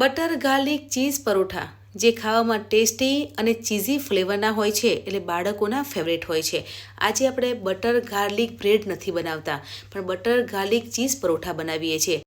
Butter, garlic, cheese, paratha, જે ખાવામાં tasty અને ચીઝી ફ્લેવરના હોય છે, એટલે બાળકોના ફેવરેટ હોય છે. આજે આપણે બટર, ગાર્લિક બ્રેડ નથી બનાવતા, પણ બટર, ગાર્લિક, ચીઝ, પરોઠા બનાવીએ છીએ.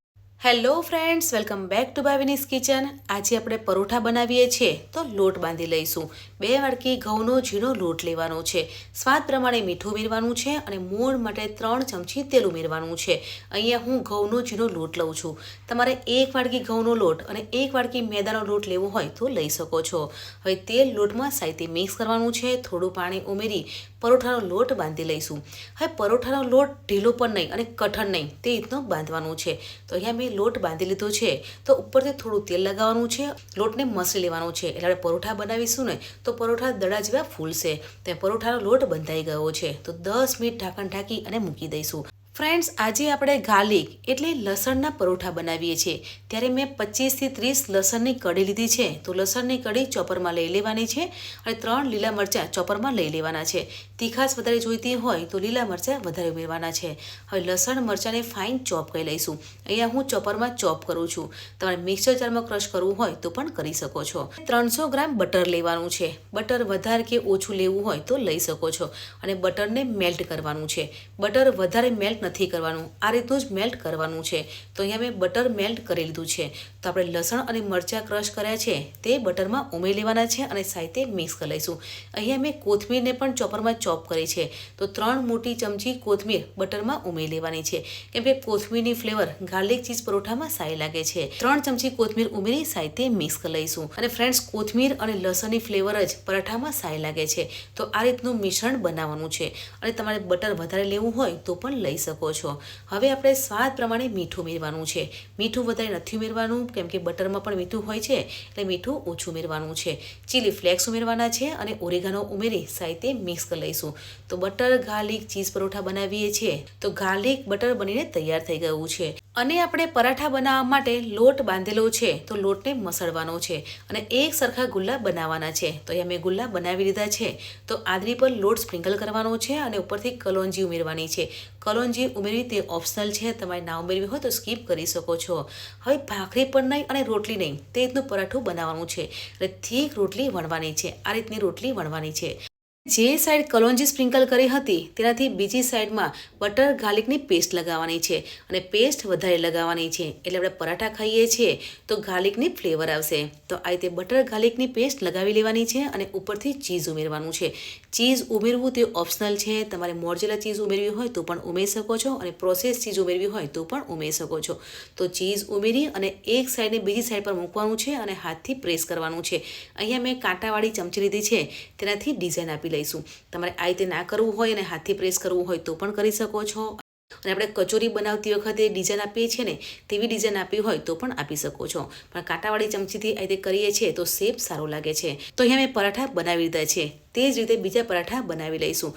Hello friends, welcome back to Bhavini's kitchen. આજે આપણે પરોઠા બનાવીએ છીએ, તો લોટ બાંધી લઈશું. બે વાડકી ઘઉંનો ઝીણો લોટ લેવાનો છે. સ્વાદ પ્રમાણે મીઠું ઉમેરવાનું છે અને મોણ માટે ત્રણ ચમચી તેલ ઉમેરવાનું છે. અહીંયા હું ઘઉંનો ઝીણો લોટ લઉં છું. તમારે એક વાડકી ઘઉંનો લોટ અને એક વાડકી મેદાનો લોટ લેવો હોય તો લઈ શકો છો. હવે તેલ લોટમાં સાઈતે મિક્સ કરવાનું છે, થોડું પાણી ઉમેરી પરોઠાનો લોટ બાંધી લઈશું. હવે પરોઠાનો લોટ ઢીલો પણ નહીં અને કઠણ નહીં, તે રીતનો બાંધવાનું છે. તો અહીંયા મેં લોટ બાંધી લીધો છે. તો ઉપરથી થોડું તેલ લગાવવાનું છે. લોટને મસળી લેવાનું છે. એટલે આપણે પરોઠા બનાવીશું ને, તો પરોઠા દડા જેવા ફૂલશે. તે પરોઠાનો લોટ બંધાઈ ગયો છે. તો દસ મિનિટ ઢાંકણ ઢાંકી અને મૂકી દઈશું. ફ્રેન્ડ્સ, આજે આપણે ગાર્લિક એટલે લસણના પરોઠા બનાવીએ છીએ. ત્યારે મેં પચીસથી ત્રીસ લસણની કઢી લીધી છે. તો લસણની કઢી ચોપરમાં લઈ લેવાની છે અને ત્રણ લીલા મરચાં ચોપરમાં લઈ લેવાના છે. તીખાશ વધારે જોઈતી હોય તો લીલા મરચાં વધારે ઉમેરવાના છે. હવે લસણ મરચાંને ફાઇન ચોપ કરી લઈશું. અહીંયા હું ચોપરમાં ચોપ કરું છું. તમારે મિક્સર જારમાં ક્રશ કરવું હોય તો પણ કરી શકો છો. ત્રણસો ગ્રામ બટર લેવાનું છે. બટર વધારે કે ઓછું લેવું હોય તો લઈ શકો છો. અને બટરને મેલ્ટ કરવાનું છે. બટર વધારે મેલ્ટ નથી કરવાનું. આ રીતનું જ મેલ્ટ કરવાનું છે. તો અહીંયા મેં બટર મેલ્ટ કરી લીધું છે. તો આપણે લસણ અને મરચાં ક્રશ કર્યા છે. તે બટરમાં ઉમેરી લેવાના છે અને સાથે મિક્સ કરી લઈશું. અહીંયા મેં કોથમીરને પણ ચોપરમાં ચોપ કરી છે. તો ત્રણ મોટી ચમચી કોથમીર બટરમાં ઉમેરી લેવાની છે. કેમ કે કોથમીરની ફ્લેવર ગાર્લિક ચીઝ પરોઠામાં સારી લાગે છે. ત્રણ ચમચી કોથમીર ઉમેરી સાથે મિક્સ કરી લઈશું. અને ફ્રેન્ડ્સ કોથમીર અને લસણની ફ્લેવર જ પરાઠામાં સારી લાગે છે. તો આ રીતનું મિશ્રણ બનાવવાનું છે. અને તમારે બટર વધારે લેવું હોય તો પણ લઈ શકો છો. હવે આપણે સ્વાદ પ્રમાણે મીઠું ઉમેરવાનું છે. મીઠું વધારે નથી ઉમેરવાનું કેમ કે બટરમાં પણ મીઠું હોય છે, એટલે મીઠું ઓછું ઉમેરવાનું છે. ચીલી ફ્લેક્સ ઉમેરવાના છે અને ઓરેગાનો ઉમેરી સાહિત્ય મિક્સ કરી લઈશું. તો બટર ગાર્લિક ચીઝ પરોઠા બનાવીએ છીએ. તો ગાર્લિક બટર બનીને તૈયાર થઈ ગયું છે. અને આપણે પરાઠા બનાવવા માટે લોટ બાંધેલો છે, તો લોટને મસળવાનો છે અને એક સરખા ગુલ્લા બનાવવાના છે. તો અહીંયા મેં ગુલ્લા બનાવી લીધા છે. તો આદરી પર લોટ સ્પ્રિંકલ કરવાનો છે અને ઉપરથી કલોંજી ઉમેરવાની છે. કલોંજી ઉમેરવી તે ઓપ્શનલ છે. તમારે ના ઉમેરવી હોય તો સ્કીપ કરી શકો છો. હવે ભાખરી પણ નહીં અને રોટલી નહીં. તે રીતનું પરાઠું બનાવવાનું છે. એટલે થીક રોટલી વણવાની છે. આ રીતની રોટલી વણવાની છે. જે સાઈડ કલોંજી સ્પ્રિંકલ કરી હતી, તેનાથી બીજી સાઈડમાં બટર ગાર્લિકની પેસ્ટ લગાવવાની છે અને પેસ્ટ વધારે લગાવવાની છે એટલે આપણે પરાઠા ખાઈએ છીએ, તો ગાર્લિકની ફ્લેવર આવશે. તો આ રીતે બટર ગાર્લિકની પેસ્ટ લગાવી લેવાની છે અને ઉપરથી ચીઝ ઉમેરવાનું છે. ચીઝ ઉમેરવું તે ઓપ્શનલ છે. તમારે મોરજેલા ચીઝ ઉમેરવી હોય તો પણ ઉમેરી શકો છો અને પ્રોસેસ ચીઝ ઉમેરવી હોય તો પણ ઉમેરી શકો છો. તો ચીઝ ઉમેરી અને એક સાઈડને બીજી સાઈડ પર મૂકવાનું છે અને હાથથી પ્રેસ કરવાનું છે. અહીંયા મેં કાંટાવાળી ચમચી લીધી છે. તેનાથી ડિઝાઇન આપી લઈશું. તમારે આ રીતે ના કરવું હોય અને હાથથી પ્રેસ કરવું હોય તો પણ કરી શકો છો. અને આપણે કચોરી બનાવતી વખતે ડિઝાઇન આપીએ છીએ ને, તેવી ડિઝાઇન આપી હોય તો પણ આપી શકો છો. પણ કાંટાવાળી ચમચીથી આ રીતે કરીએ છીએ તો શેપ સારો લાગે છે. તો અહીંયા મેં પરાઠા બનાવી લીધા છે. તે જ રીતે બીજા પરાઠા બનાવી લઈશું.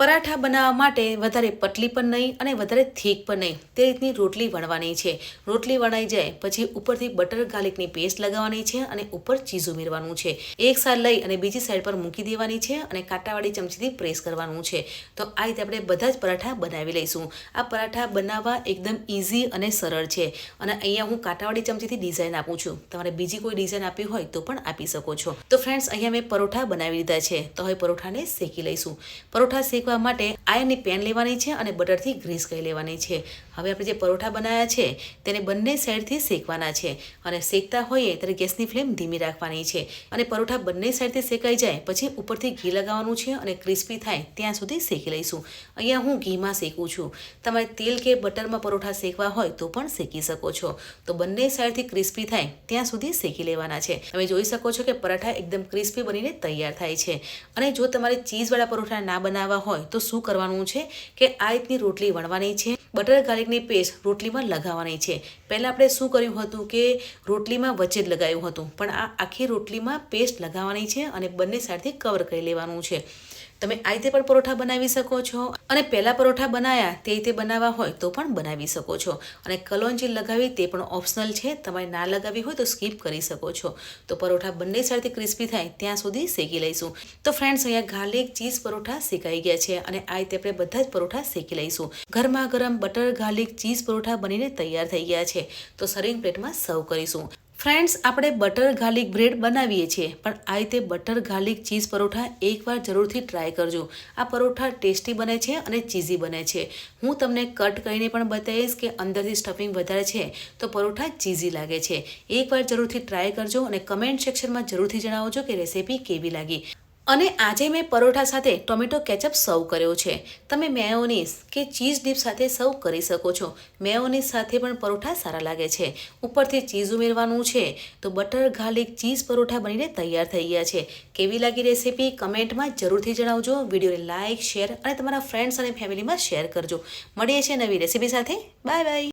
પરાઠા બનાવવા માટે વધારે પતલી પણ નહીં અને વધારે થીક પણ નહીં. તે રીતની રોટલી વણવાની છે. રોટલી વણાઈ જાય પછી ઉપરથી બટર ગાર્લિકની પેસ્ટ લગાવવાની છે અને ઉપર ચીઝ ઉમેરવાનું છે. એક સાઈડ લઈ અને બીજી સાઈડ પર મૂકી દેવાની છે અને કાંટાવાળી ચમચીથી પ્રેસ કરવાનું છે. તો આ રીતે આપણે બધા જ પરાઠા બનાવી લઈશું. આ પરાઠા બનાવવા એકદમ ઇઝી અને સરળ છે. અને અહીંયા હું કાંટાવાળી ચમચીથી ડિઝાઇન આપું છું. તમારે બીજી કોઈ ડિઝાઇન આપી હોય તો પણ આપી શકો છો. તો ફ્રેન્ડ્સ, અહીંયા મેં પરોઠા બનાવી લીધા છે. તો હવે પરોઠાને શેકી લઈશું. પરોઠા શેક શેકવા માટે આયરની પેન લેવાની છે અને બટરથી ગ્રીસ કરી લેવાની છે. હવે આપણે જે પરોઠા બનાવ્યા છે, તેને બંને સાઈડથી શેકવાના છે અને શેકતા હોઈએ ત્યારે ગેસની ફ્લેમ ધીમી રાખવાની છે. અને પરોઠા બંને સાઈડથી શેકાઈ જાય પછી ઉપરથી ઘી લગાવવાનું છે અને ક્રિસ્પી થાય ત્યાં સુધી શેકી લઈશું. અહીંયા હું ઘીમાં શેકું છું. તમારે તેલ કે બટરમાં પરોઠા શેકવા હોય તો પણ શેકી શકો છો. તો બંને સાઈડથી ક્રિસ્પી થાય ત્યાં સુધી શેકી લેવાના છે. તમે જોઈ શકો છો કે પરાઠા એકદમ ક્રિસ્પી બનીને તૈયાર થાય છે. અને જો તમારે ચીઝવાળા પરોઠા ના બનાવવા હોય તો શું કરવાનું છે કે આ રીતની રોટલી વણવાની છે. બટર ગાર્લિકની પેસ્ટ રોટલીમાં લગાવવાની છે. પહેલાં આપણે શું કર્યું હતું કે રોટલીમાં વચ્ચે જ લગાવ્યું હતું. પણ આ આખી રોટલીમાં પેસ્ટ લગાવવાની છે અને બંને સાઈડથી કવર કરી લેવાનું છે. તમે આ રીતે પણ પરોઠા બનાવી શકો છો. અને પહેલાં પરોઠા બનાવ્યા તે રીતે બનાવવા હોય તો પણ બનાવી શકો છો. અને કલોંજી લગાવી તે પણ ઓપ્શનલ છે. તમારે ના લગાવી હોય તો સ્કીપ કરી શકો છો. તો પરોઠા બંને સાઈડથી ક્રિસ્પી થાય, ત્યાં સુધી શેકી લઈશું. તો ફ્રેન્ડ્સ, અહીંયા ગાર્લિક ચીઝ પરોઠા શેકાઈ ગયા છે અને આ રીતે આપણે બધા જ પરોઠા શેકી લઈશું. ગરમા ગરમ બટર ગાર્લિક ચીઝ પરોઠા બનીને તૈયાર થઈ ગયા છે. તો સર્વિંગ પ્લેટમાં સર્વ કરીશું. ફ્રેન્ડ્સ, આપણે બટર ગાર્લિક બ્રેડ બનાવીએ છીએ, પણ આ રીતે બટર ગાર્લિક ચીઝ પરોઠા એકવાર જરૂરથી ટ્રાય કરજો. આ પરોઠા ટેસ્ટી બને છે અને ચીઝી બને છે. હું તમને કટ કરીને પણ બતાવીશ કે અંદરથી સ્ટફિંગ વધારે છે, તો પરોઠા ચીઝી લાગે છે. એકવાર જરૂરથી ટ્રાય કરજો અને કમેન્ટ સેક્શનમાં જરૂરથી જણાવજો કે રેસીપી કેવી લાગી. અને આજે મેં પરોઠા સાથે ટોમેટો કેચઅપ સર્વ કર્યો છે. તમે મેયોનીઝ કે ચીઝ ડીપ સાથે સર્વ કરી શકો છો. મેયોનીઝ સાથે પણ પરોઠા સારા લાગે છે. ઉપરથી ચીઝ ઉમેરવાનું છે. તો બટર, ગાર્લિક, ચીઝ પરોઠા બનીને તૈયાર થઈ ગયા છે. કેવી લાગી રેસીપી? કમેન્ટમાં જરૂરથી જણાવજો. વિડીયોને લાઇક શેર અને તમારા ફ્રેન્ડ્સ અને ફેમિલીમાં શેર કરજો. મળીએ છીએ નવી રેસીપી સાથે. Bye bye.